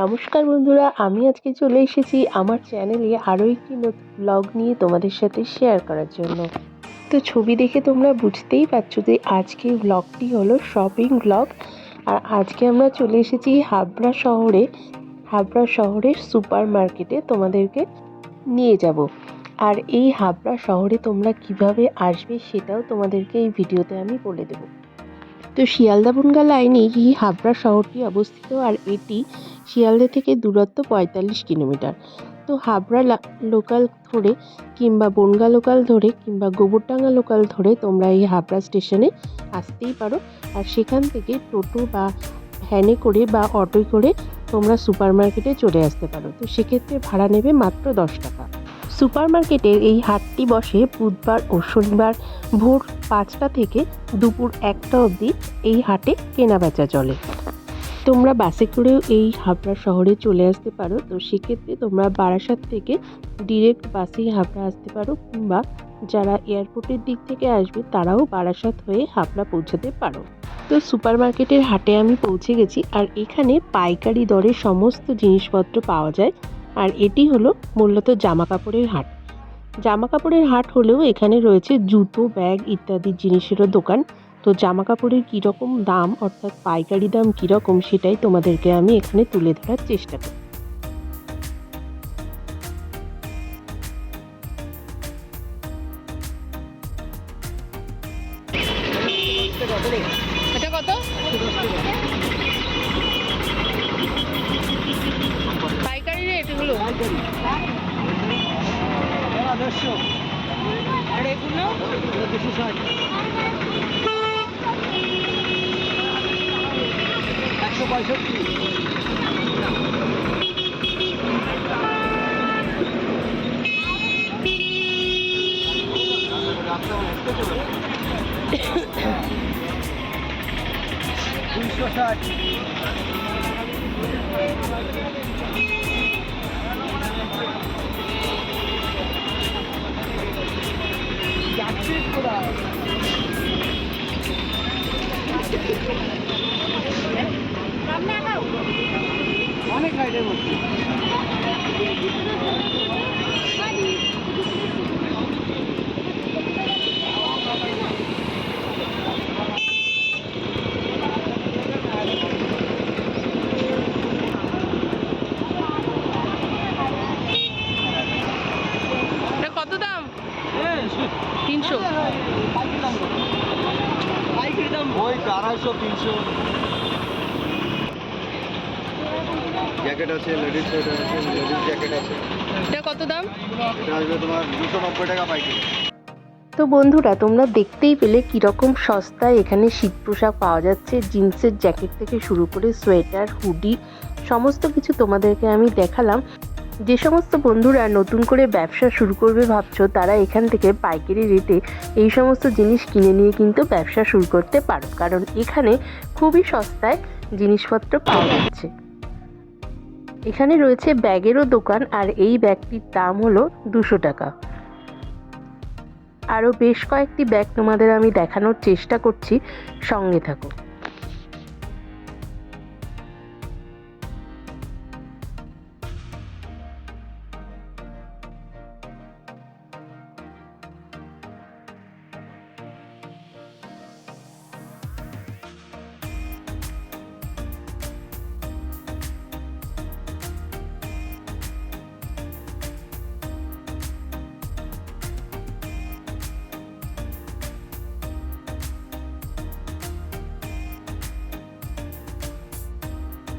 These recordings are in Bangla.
নমস্কার বন্ধুরা, আমি আজকে চলে এসেছি আমার চ্যানেলে আরও একটি ব্লগ নিয়ে তোমাদের সাথে শেয়ার করার জন্য। তো ছবি দেখে তোমরা বুঝতেই পারছ যে আজকে ব্লগটি হলো শপিং ব্লগ আর আজকে আমরা চলে এসেছি হাবড়া শহরে, হাবড়া শহরের সুপার মার্কেটে তোমাদেরকে নিয়ে যাব। আর এই হাবড়া শহরে তোমরা কীভাবে আসবে সেটাও তোমাদেরকে এই ভিডিওতে আমি বলে দেবো। তো শিয়ালদা বনগা লাইনে এই হাবড়া শহরটি অবস্থিত আর এটি শিয়ালদা থেকে দূরত্ব পঁয়তাল্লিশ কিলোমিটার। তো হাবড়া লোকাল ধরে কিংবা বনগা লোকাল ধরে কিংবা গোবরডাঙ্গা লোকাল ধরে তোমরা এই হাবড়া স্টেশনে আসতেই পারো। আর সেখান থেকে টোটো বা ভ্যানে করে বা অটোয় করে তোমরা সুপার মার্কেটে চলে আসতে পারো। তো সেক্ষেত্রে ভাড়া নেবে মাত্র দশ টাকা। সুপার মার্কেটের এই হাটটি বসে বুধবার ও শনিবার ভোর পাঁচটা থেকে দুপুর একটা অবধি এই হাটে কেনাবেচা চলে। তোমরা বাসে করেও এই হাবড়া শহরে চলে আসতে পারো। তো সেক্ষেত্রে তোমরা বারাসাত থেকে ডিরেক্ট বাসেই হাবড়া আসতে পারো কিংবা যারা এয়ারপোর্টের দিক থেকে আসবে তারাও বারাসাত হয়ে হাবড়া পৌঁছাতে পারো। তো সুপার মার্কেটের হাটে আমি পৌঁছে গেছি। আর এখানে পাইকারি দরে সমস্ত জিনিসপত্র পাওয়া যায়। আর এটি হলো মূলত জামা কাপড়ের হাট। জামা কাপড়ের হাট হলেও এখানে রয়েছে জুতো, ব্যাগ ইত্যাদি জিনিসেরও দোকান। তো জামা কাপড়ের কীরকম দাম অর্থাৎ পাইকারি দাম কীরকম সেটাই তোমাদেরকে আমি এখানে তুলে ধরার চেষ্টা করি পঁয়ষট্টি। দুইশো ষাট। তিনশো ওই আড়াইশো তিনশো জ্যাকেট আছে লেডিস সোয়েটার আছে লেডিস জ্যাকেট আছে। এটা কত দাম? এটা আসবে তোমার দুশো নব্বই টাকা পাইকারি। তো বন্ধুরা তোমরা দেখতেই পেলে কীরকম সস্তায় এখানে শীত পোশাক পাওয়া যাচ্ছে। জিন্সের জ্যাকেট থেকে শুরু করে সোয়েটার হুডি সমস্ত কিছু তোমাদেরকে আমি দেখালাম। যে সমস্ত বন্ধুরা নতুন করে ব্যবসা শুরু করবে ভাবছ, তারা এখান থেকে পাইকারি রেটে এই সমস্ত জিনিস কিনে নিয়ে কিন্তু ব্যবসা শুরু করতে পারো। কারণ এখানে খুবই সস্তায় জিনিসপত্র পাওয়া যাচ্ছে। এখানে রয়েছে ব্যাগেরও দোকান আর এই ব্যাগটির দাম হলো দুশো টাকা। আরও বেশ কয়েকটি ব্যাগ তোমাদের আমি দেখানোর চেষ্টা করছি। সঙ্গে থাকো।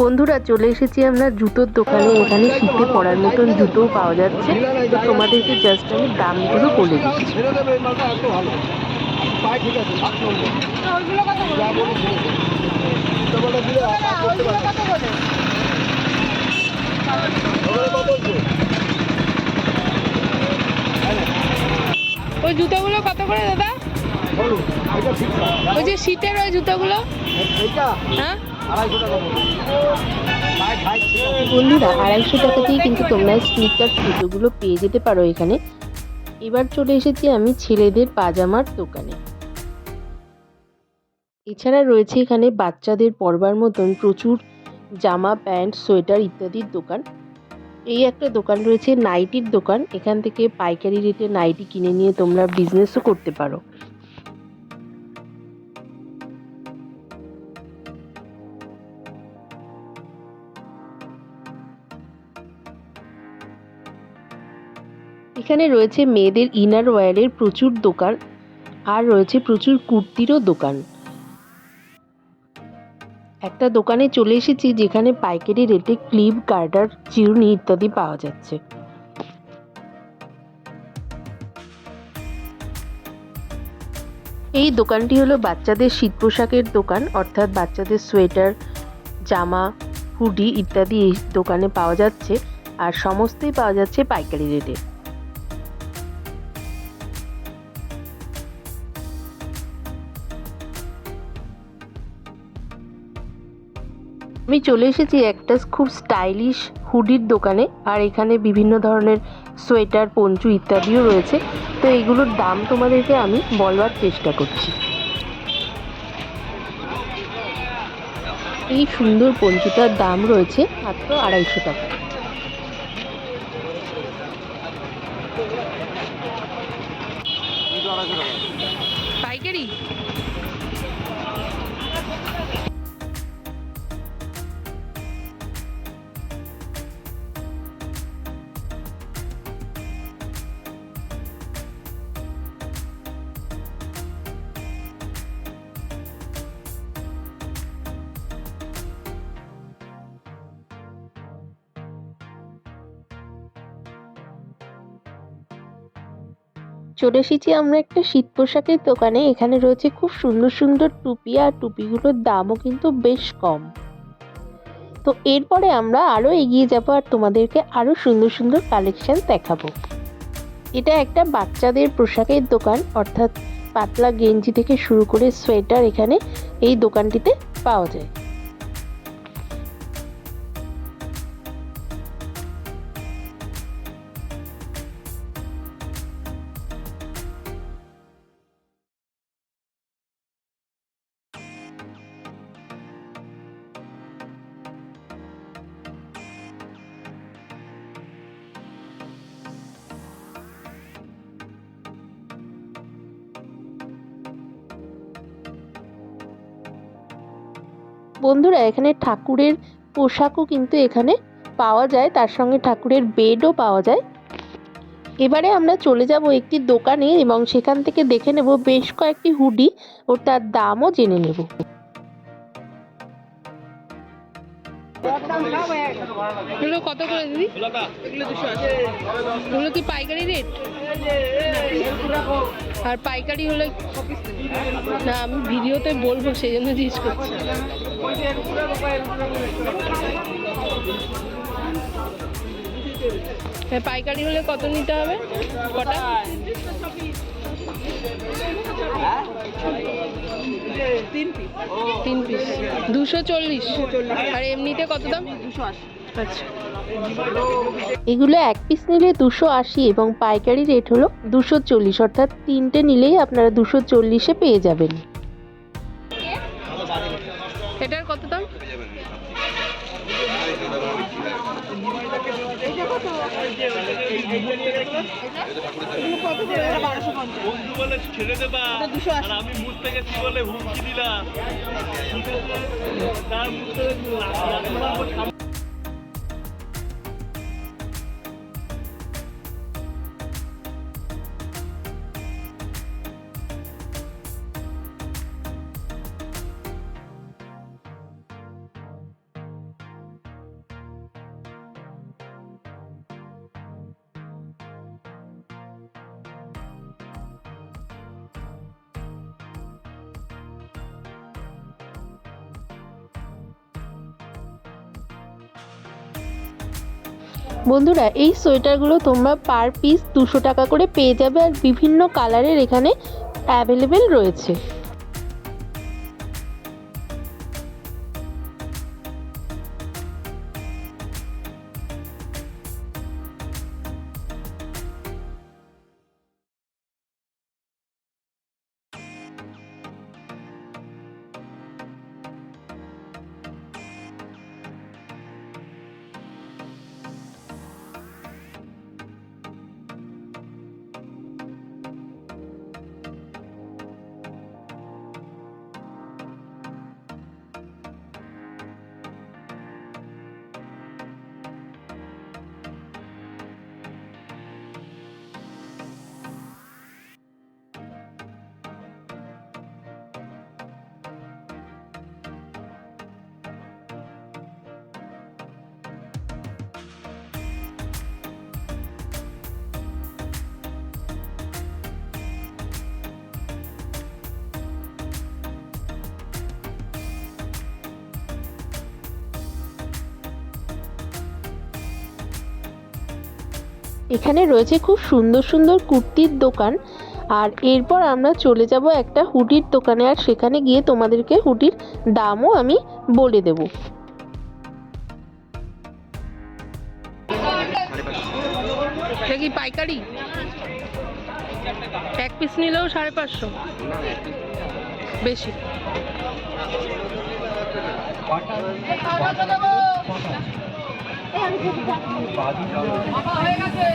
বন্ধুরা চলে এসেছি আমরা জুতোর দোকানে। এখানে শীতে পরার মতন জুতোও পাওয়া যাচ্ছে। তো তোমাদেরকে জাস্ট আমি দামগুলো বলে দিচ্ছি। ওই জুতোগুলো কত করে দাদা? ওই যে শীতের ওই জুতোগুলো? এইটা? হ্যাঁ আড়াইশো টাকা বন্ধুরা টাকাতেই কিন্তু তোমরা স্নিকার জুতোগুলো পেয়ে যেতে পারো এখানে। এবার চলে এসেছি আমি ছেলেদের পাজামার দোকানে। এছাড়া রয়েছে এখানে বাচ্চাদের পরবার মতন প্রচুর জামা, প্যান্ট, সোয়েটার ইত্যাদির দোকান। এই একটা দোকান রয়েছে নাইটির দোকান। এখান থেকে পাইকারি রেটে নাইটি কিনে নিয়ে তোমরা বিজনেসও করতে পারো। এখানে রয়েছে মেয়েদের ইনার ওয়্যারের প্রচুর দোকান, আর রয়েছে প্রচুর কুর্তিরও দোকান। একটা দোকানে চলে এসেছি যেখানে পাইকারি রেটে ক্লিপ গার্ডার চিরুনি ইত্যাদি পাওয়া যাচ্ছে। এই দোকানটি হলো বাচ্চাদের শীত পোশাকের দোকান, অর্থাৎ বাচ্চাদের সোয়েটার, জামা, হুডি ইত্যাদি এই দোকানে পাওয়া যাচ্ছে, আর সমস্তই পাওয়া যাচ্ছে পাইকারি রেটে। আমি চলে এসেছি একটা খুব স্টাইলিশ হুডির দোকানে, আর এখানে বিভিন্ন ধরনের সোয়েটার, পঞ্চু ইত্যাদিও রয়েছে। তো এগুলোর দাম তোমাদেরকে আমি বলবার চেষ্টা করছি। এই সুন্দর পঞ্চুটার দাম রয়েছে মাত্র আড়াইশো টাকা আড়াইশো টাকা। চলে এসেছি আমরা একটা শীত পোশাকের দোকানে। এখানে রয়েছে খুব সুন্দর সুন্দর টুপি আর টুপিগুলোর দামও কিন্তু বেশ কম। তো এরপরে আমরা আরও এগিয়ে যাব আর তোমাদেরকে আরও সুন্দর সুন্দর কালেকশন দেখাবো। এটা একটা বাচ্চাদের পোশাকের দোকান, অর্থাৎ পাতলা গেঞ্জি থেকে শুরু করে সোয়েটার এখানে এই দোকানটিতে পাওয়া যায়। বন্ধুরা, এখানে ঠাকুরের পোশাকও কিন্তু এখানে পাওয়া যায়, তার সঙ্গে ঠাকুরের বেডও পাওয়া যায়। এবারে আমরা চলে যাব একটি দোকানে এবং সেখান থেকে দেখে নেব বেশ কয়েকটি হুডি ও তার দামও জেনে নেব। এগুলো কত করে দিদি? এগুলো কি পাইকারি রেট আর পাইকারি হলে না, আমি ভিডিওতে বলব, সেই জন্য জিজ্ঞেস করছি। হ্যাঁ পাইকারি হলে কত নিতে হবে? কটা? তিন পিস দুশো চল্লিশ। আর এমনিতে কত দাম? আচ্ছা এগুলো এক পিস নিলে দুশো আশি এবং পাইকারি রেট হলো দুশো চল্লিশ অর্থাৎ তিনটে নিলেই আপনারা দুশো চল্লিশে পেয়ে যাবেন। এটার কত দাম? বন্ধু বলে ছেড়ে দেবা আর আমি মুখ থেকে কি বলে হুমকি দিলাম বন্ধুরা, এই সোয়েটারগুলো তোমরা পার পিস দুশো টাকা করে পেয়ে যাবে আর বিভিন্ন কালারের এখানে অ্যাভেলেবেল রয়েছে। এখানে রয়েছে খুব সুন্দর সুন্দর কুর্তির দোকান। আর এরপর আমরা চলে যাব একটা হুডির দোকানে, আর সেখানে গিয়ে তোমাদেরকে হুডির দামও আমি বলে দেবো। পাইকারি? এক পিস নিলেও সাড়ে পাঁচশো। বেশি। হয়ে গেছে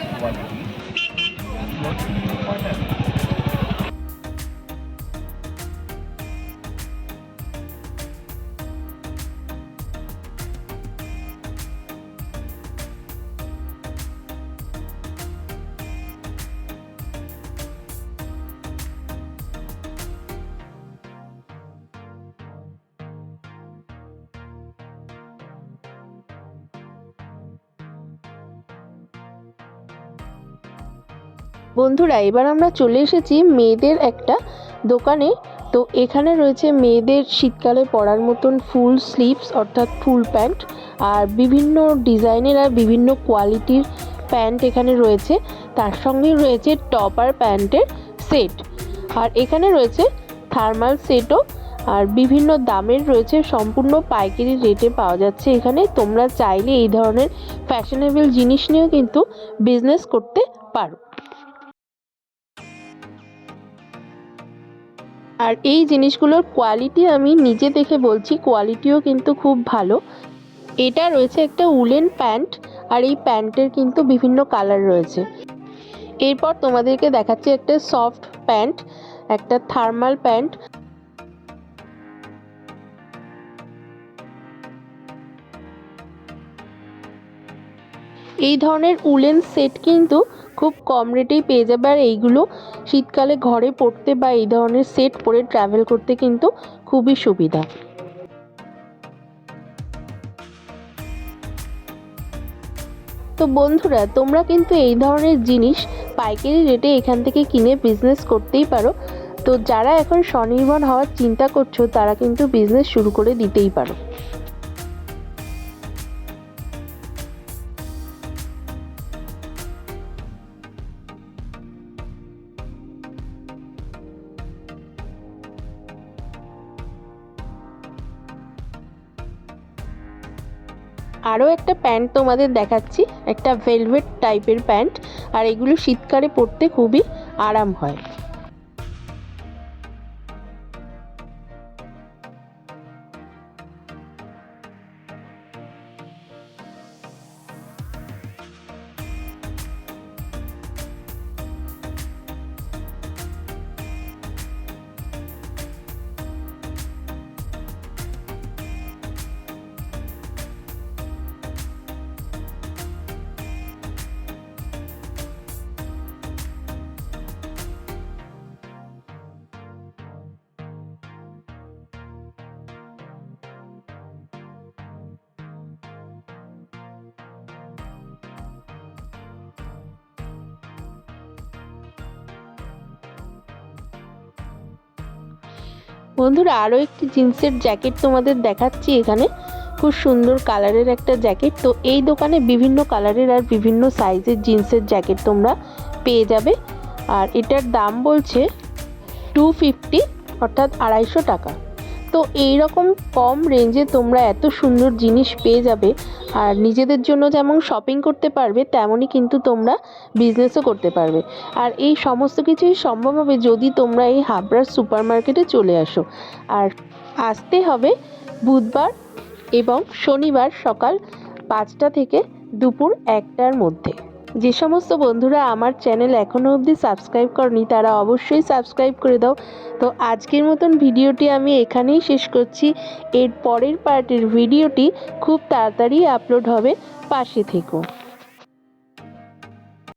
বন্ধুরা, এবার আমরা চলে এসেছি মেয়েদের একটা দোকানে। তো এখানে রয়েছে মেয়েদের শীতকালে পরার মতন ফুল স্লিভস, অর্থাৎ ফুল প্যান্ট, আর বিভিন্ন ডিজাইনের আর বিভিন্ন কোয়ালিটির প্যান্ট এখানে রয়েছে। তার সঙ্গে রয়েছে টপ আর প্যান্টের সেট, আর এখানে রয়েছে থার্মাল সেটও, আর বিভিন্ন দামের রয়েছে সম্পূর্ণ পাইকারি রেটে পাওয়া যাচ্ছে। এখানে তোমরা চাইলে এই ধরনের ফ্যাশনেবল জিনিস নিয়েও কিন্তু বিজনেস করতে পারো। আর এই জিনিসগুলোর কোয়ালিটি আমি নিজে দেখে বলছি কোয়ালিটিও কিন্তু খুব ভালো। এটা রয়েছে একটা উলেন প্যান্ট আর এই প্যান্টের কিন্তু বিভিন্ন কালার রয়েছে। এরপর তোমাদেরকে দেখাচ্ছি একটা সফট প্যান্ট একটা থার্মাল প্যান্ট এই ধরনের উলেন সেট কিন্তু খুব কম রেটেই পেয়ে যাবে। আর এইগুলো শীতকালে ঘরে পড়তে বা এই ধরনের সেট পরে ট্রাভেল করতে কিন্তু খুবই সুবিধা। তো বন্ধুরা, তোমরা কিন্তু এই ধরনের জিনিস পাইকারি রেটে এখান থেকে কিনে বিজনেস করতেই পারো। তো যারা এখন স্বনির্ভর হওয়ার চিন্তা করছ, তারা কিন্তু বিজনেস শুরু করে দিতেই পারো। আরও একটা প্যান্ট তোমাদের দেখাচ্ছি, একটা ভেলভেট টাইপের প্যান্ট, আর এগুলো শীতকালে পরতে খুবই আরাম হয়। বন্ধুরা আরও একটি জিন্সের জ্যাকেট তোমাদের দেখাচ্ছি এখানে। খুব সুন্দর কালারের একটা জ্যাকেট। তো এই দোকানে বিভিন্ন কালারের আর বিভিন্ন সাইজের জিন্সের জ্যাকেট তোমরা পেয়ে যাবে। আর এটার দাম বলছে টু ফিফটি অর্থাৎ আড়াইশো টাকা। তো এই রকম কম রেঞ্জে তোমরা এত সুন্দর জিনিস পেয়ে যাবে। আর নিজেদের জন্য যেমন শপিং করতে পারবে, তেমনই কিন্তু তোমরা বিজনেসও করতে পারবে। আর এই সমস্ত কিছুই সম্ভব হবে যদি তোমরা এই হাবড়ার সুপার মার্কেটে চলে আসো। আর আসতে হবে বুধবার এবং শনিবার সকাল পাঁচটা থেকে দুপুর একটার মধ্যে। যে সমস্ত বন্ধুরা আমার চ্যানেল এখনও অবধি সাবস্ক্রাইব করনি, তারা অবশ্যই সাবস্ক্রাইব করে দাও। তো আজকের মতন ভিডিওটি আমি এখানেই শেষ করছি। এর পরের পার্টের ভিডিওটি খুব তাড়াতাড়ি আপলোড হবে। পাশে থেকো।